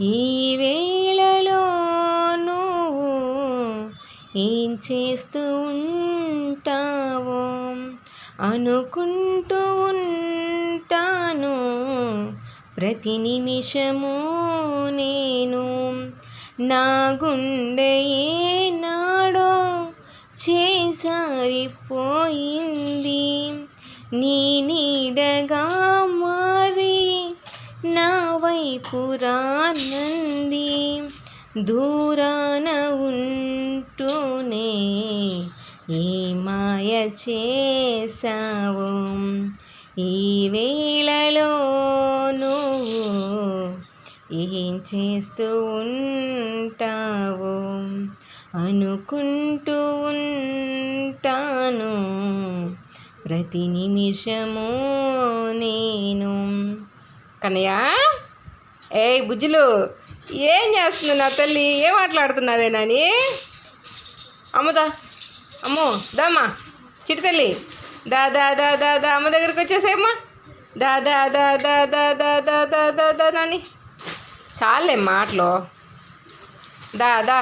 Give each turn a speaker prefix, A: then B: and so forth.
A: ఈ వేళలో నువ్వు ఏం చేస్తూ ఉంటావో అనుకుంటూ ఉంటాను. ప్రతి నిమిషము నేను నా గుండె ఏనాడో చేసారిపోయింది నీ నీడగా వైపు దూరాన ఉంటూనే ఏ మాయ చేసావు ఈ వేళలో నువ్వు ఏం చేస్తూ ఉంటావు? అనుకుంటూ ఉంటాను. ప్రతి నిమిషము నేను. కనయా ఏ బుజ్జులు ఏం చేస్తున్నావు నా తల్లి ఏం మాట్లాడుతున్నావే నాని అమ్మదా అమ్మో దామ్మా చిటి తల్లి దా దా దా దా దా అమ్మ దగ్గరికి వచ్చేసేమ్మా దా దా దా దా దా దా దా దా దా దా నాని చాలే మాటలు దా దా